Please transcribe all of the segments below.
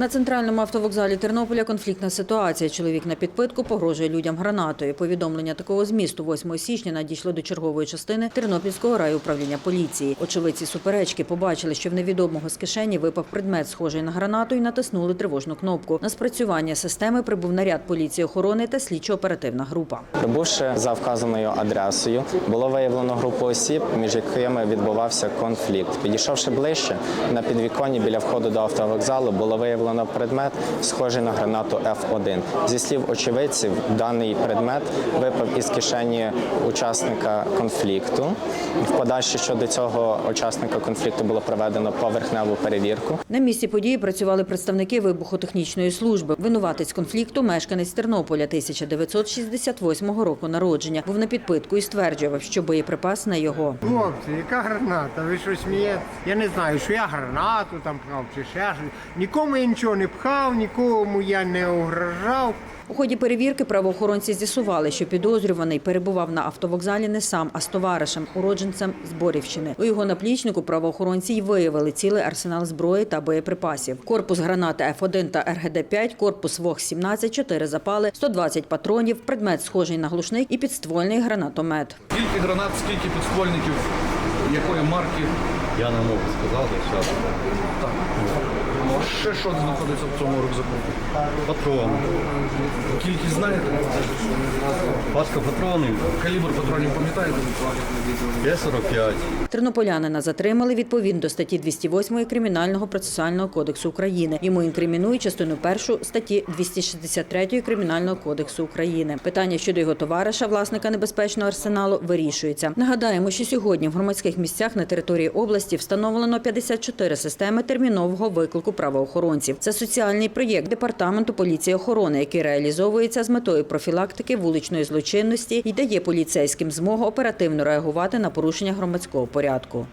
На центральному автовокзалі Тернополя конфліктна ситуація. Чоловік на підпитку погрожує людям гранатою. Повідомлення такого змісту 8 січня надійшло до чергової частини Тернопільського райуправління поліції. Очевидці суперечки побачили, що в невідомого з кишені випав предмет, схожий на гранату, і натиснули тривожну кнопку. На спрацювання системи прибув наряд поліції охорони та слідчо-оперативна група. Прибувши за вказаною адресою, було виявлено групу осіб, між якими відбувався конфлікт. Підійшовши ближче, на підвіконні біля входу до автовокзалу було виявлено предмет, схожий на гранату F1. Зі слів очевидців, даний предмет випав із кишені учасника конфлікту. В подальше щодо цього учасника конфлікту було проведено поверхневу перевірку. На місці події працювали представники вибухотехнічної служби. Винуватець конфлікту мешканець Тернополя 1968 року народження. Був на підпитку і стверджував, що боєприпас на його. Хлопці, яка граната? Ви що смієте? Я не знаю, що я гранату там пхав чи ще. Нікому я нічого не пхав, нікому я не угрожав. У ході перевірки правоохоронці з'ясували, що підозрюваний перебував на автовокзалі не сам, а з товаришем, уродженцем з Борівщини. У його наплічнику правоохоронці й виявили цілий арсенал зброї та боєприпасів. Корпус гранати F1 та РГД-5, корпус ВОГ-17, 4 запали, 120 патронів, предмет схожий на глушник і підствольний гранатомет. Скільки гранат, скільки підствольників, якої марки? Я не можу сказати зараз. Так. Ну, а ще що знаходиться в цьому рюкзаку? Патрони. Кількість знаєте? Пачка патронів Калібр патронів пам'ятаєте? Т-45. Тернополянина затримали відповідно до статті 208 Кримінального процесуального кодексу України. Йому інкримінують частину першу статті 263 Кримінального кодексу України. Питання щодо його товариша, власника небезпечного арсеналу, вирішується. Нагадаємо, що сьогодні в громадських місцях на території області встановлено 54 системи термінового виклику правоохоронців. Це соціальний проєкт департаменту поліції охорони, який реалізовується з метою профілактики вуличної злочинності і дає поліцейським змогу оперативно реагувати на порушення громадського порядку.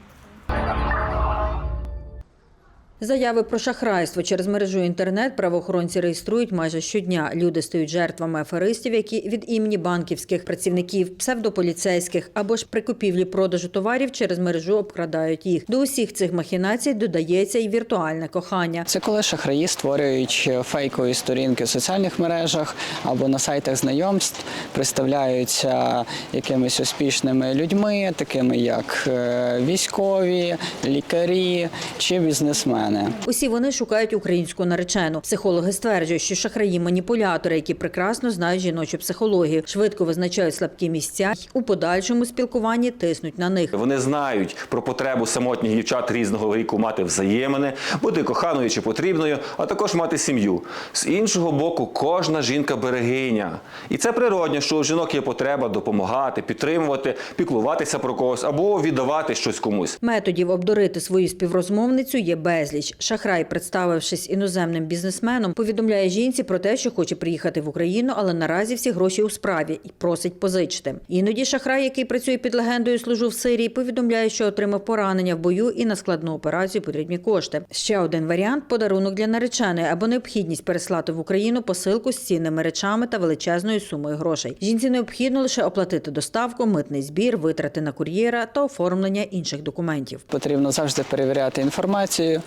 Заяви про шахрайство через мережу інтернет правоохоронці реєструють майже щодня. Люди стають жертвами аферистів, які від імені банківських працівників, псевдополіцейських або ж при купівлі продажу товарів через мережу обкрадають їх. До усіх цих махінацій додається і віртуальне кохання. Це коли шахраї створюють фейкові сторінки в соціальних мережах або на сайтах знайомств, представляються якимись успішними людьми, такими як е, військові, лікарі чи бізнесмени. Усі вони шукають українську наречену. Психологи стверджують, що шахраї маніпулятори, які прекрасно знають жіночу психологію, швидко визначають слабкі місця й у подальшому спілкуванні тиснуть на них. Вони знають про потребу самотніх дівчат різного віку мати взаємини, бути коханою чи потрібною, а також мати сім'ю. З іншого боку, кожна жінка берегиня. І це природньо, що у жінок є потреба допомагати, підтримувати, піклуватися про когось або віддавати щось комусь. Методів обдурити свою співрозмовницю є безліч. Шахрай, представившись іноземним бізнесменом, повідомляє жінці про те, що хоче приїхати в Україну, але наразі всі гроші у справі і просить позичити. Іноді шахрай, який працює під легендою служу в Сирії, повідомляє, що отримав поранення в бою і на складну операцію потрібні кошти. Ще один варіант подарунок для нареченої або необхідність переслати в Україну посилку з цінними речами та величезною сумою грошей. Жінці необхідно лише оплатити доставку, митний збір, витрати на кур'єра та оформлення інших документів. Потрібно завжди перевіряти інформацію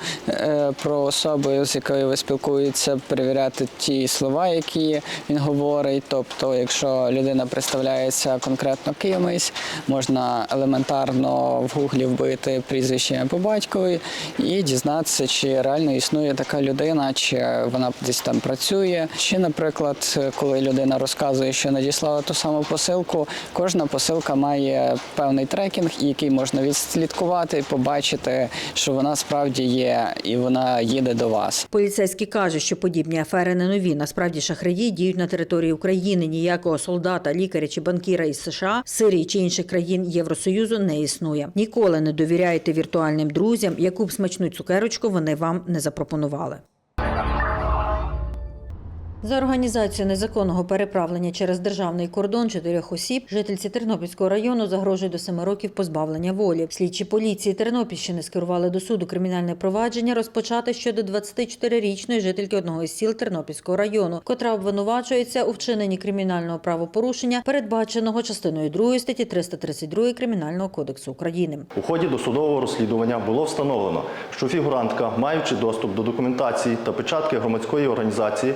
про особу, з якою ви спілкуєтеся, перевіряти ті слова, які він говорить. Тобто, якщо людина представляється конкретно кимось, можна елементарно в гуглі вбити прізвище по батькові і дізнатися, чи реально існує така людина, чи вона десь там працює. Чи, наприклад, коли людина розказує, що надіслала ту саму посилку, кожна посилка має певний трекінг, який можна відслідкувати побачити, що вона справді є і вона їде до вас. Поліцейські кажуть, що подібні афери не нові. Насправді шахраї діють на території України. Ніякого солдата, лікаря чи банкіра із США, Сирії чи інших країн Євросоюзу не існує. Ніколи не довіряйте віртуальним друзям, яку б смачну цукерочку вони вам не запропонували. За організацію незаконного переправлення через державний кордон чотирьох осіб жительці Тернопільського району загрожує до семи років позбавлення волі. Слідчі поліції Тернопільщини скерували до суду кримінальне провадження розпочати щодо 24-річної жительки одного із сіл Тернопільського району, котра обвинувачується у вчиненні кримінального правопорушення, передбаченого частиною 2 статті 332 Кримінального кодексу України. У ході досудового розслідування було встановлено, що фігурантка, маючи доступ до документації та печатки громадської організації,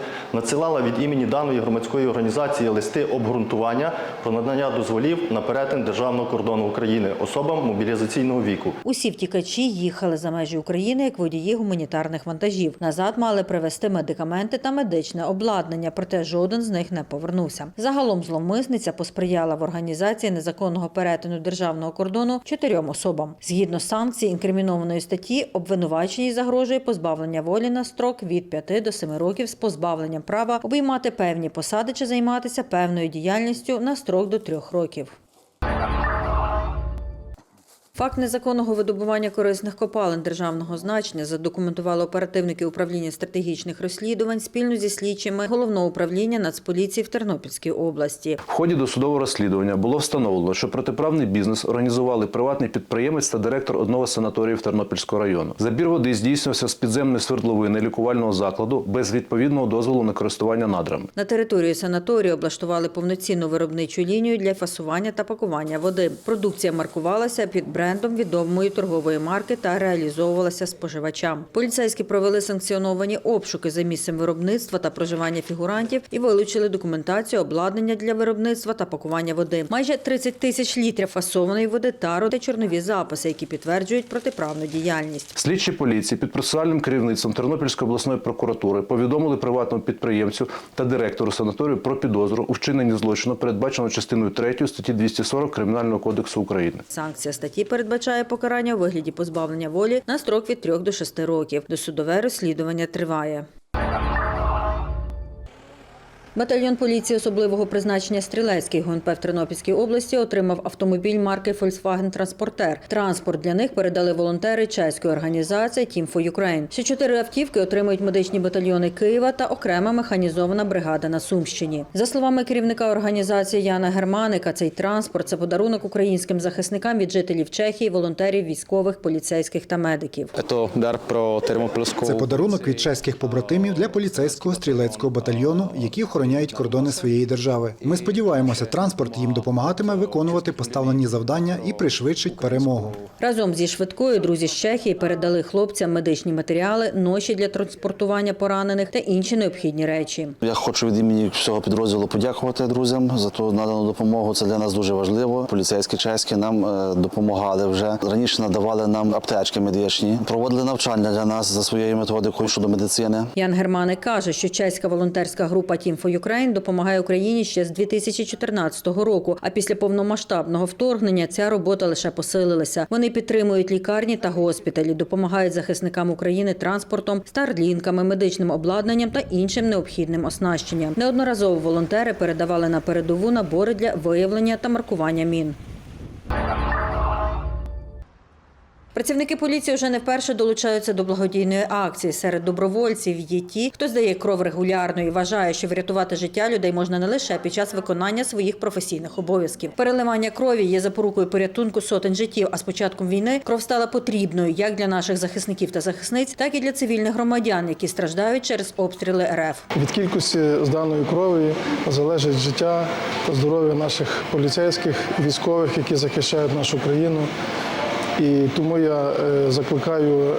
надсилала від імені даної громадської організації листи обґрунтування про надання дозволів на перетин державного кордону України особам мобілізаційного віку. Усі втікачі їхали за межі України як водії гуманітарних вантажів. Назад мали привезти медикаменти та медичне обладнання, проте жоден з них не повернувся. Загалом зловмисниця посприяла в організації незаконного перетину державного кордону чотирьом особам. Згідно санкцій інкримінованої статті, обвинуваченій загрожує позбавлення волі на строк від 5 до 7 років з позбавленням права обіймати певні посади чи займатися певною діяльністю на строк до трьох років. Факт незаконного видобування корисних копалин державного значення задокументували оперативники управління стратегічних розслідувань спільно зі слідчими головного управління Нацполіції в Тернопільській області. В ході досудового розслідування було встановлено, що протиправний бізнес організували приватний підприємець та директор одного з санаторіїв Тернопільського району. Забір води здійснювався з підземної свердловини лікувального закладу без відповідного дозволу на користування надрами. На території санаторію облаштували повноцінну виробничу лінію для фасування та пакування води. Продукція маркувалася під брендом відомої торгової марки та реалізовувалася споживачам. Поліцейські провели санкціоновані обшуки за місцем виробництва та проживання фігурантів і вилучили документацію обладнання для виробництва та пакування води. Майже 30 тисяч літрів фасованої води тару та чорнові записи, які підтверджують протиправну діяльність. Слідчі поліції під процесуальним керівництвом Тернопільської обласної прокуратури повідомили приватному підприємцю та директору санаторію про підозру у вчиненні злочину, передбаченого частиною 3 статті 240 Кримінального кодексу України. Санкція статті передбачає покарання у вигляді позбавлення волі на строк від 3 до 6 років. Досудове розслідування триває. Батальйон поліції особливого призначення Стрілецький ГУНП в Тернопільській області отримав автомобіль марки Volkswagen Транспортер. Транспорт для них передали волонтери чеської організації Team for Ukraine. Ще чотири автівки отримують медичні батальйони Києва та окрема механізована бригада на Сумщині. За словами керівника організації Яна Германика, цей транспорт це подарунок українським захисникам від жителів Чехії, волонтерів, військових, поліцейських та медиків. Це дар про термопільську. Подарунок від чеських побратимів для поліцейського стрілецького батальйону, які охороняють кордони своєї держави. Ми сподіваємося, транспорт їм допомагатиме виконувати поставлені завдання і пришвидшить перемогу. Разом зі швидкою друзі з Чехії передали хлопцям медичні матеріали, ноші для транспортування поранених та інші необхідні речі. Я хочу від імені всього підрозділу подякувати друзям за ту надану допомогу. Це для нас дуже важливо. Поліцейські чеські нам е, допомагали вже раніше. Надавали нам аптечки медичні, проводили навчання для нас за своєю методикою щодо медицини. Ян Германик каже, що чеська волонтерська група Team Ukraine допомагає Україні ще з 2014 року. А після повномасштабного вторгнення ця робота лише посилилася. Вони підтримують лікарні та госпіталі, допомагають захисникам України транспортом, старлінками, медичним обладнанням та іншим необхідним оснащенням. Неодноразово волонтери передавали на передову набори для виявлення та маркування мін. Працівники поліції вже не вперше долучаються до благодійної акції. Серед добровольців є ті, хто здає кров регулярно і вважає, що врятувати життя людей можна не лише під час виконання своїх професійних обов'язків. Переливання крові є запорукою порятунку сотень життів. А з початком війни кров стала потрібною як для наших захисників та захисниць, так і для цивільних громадян, які страждають через обстріли РФ. Від кількості зданої крові залежить життя та здоров'я наших поліцейських, військових, які захищають нашу країну. І тому я е, закликаю е,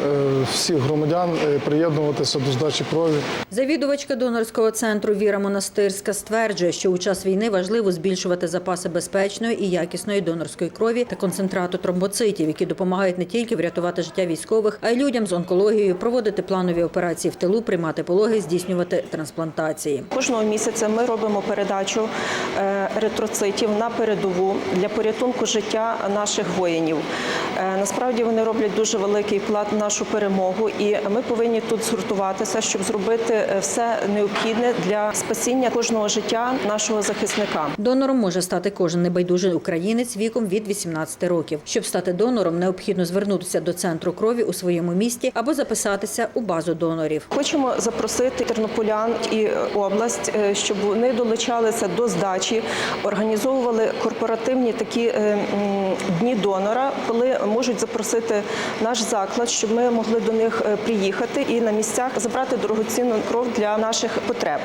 всіх громадян е, приєднуватися до здачі крові. Завідувачка донорського центру Віра Монастирська стверджує, що у час війни важливо збільшувати запаси безпечної і якісної донорської крові та концентрату тромбоцитів, які допомагають не тільки врятувати життя військових, а й людям з онкологією, проводити планові операції в тилу, приймати пологи, здійснювати трансплантації. Кожного місяця ми робимо передачу еритроцитів на передову для порятунку життя наших воїнів. Е, Насправді вони роблять дуже великий вклад в нашу перемогу, і ми повинні тут згуртуватися, щоб зробити е, все необхідне для спасіння кожного життя нашого захисника. Донором може стати кожен небайдужий українець віком від 18 років. Щоб стати донором, необхідно звернутися до центру крові у своєму місті або записатися у базу донорів. Хочемо запросити тернополян і область, е, щоб вони долучалися до здачі, організовували корпоративні такі дні донора, коли можуть запросити наш заклад, щоб ми могли до них е, приїхати і на місцях забрати дорогоцінну кров для наших потреб.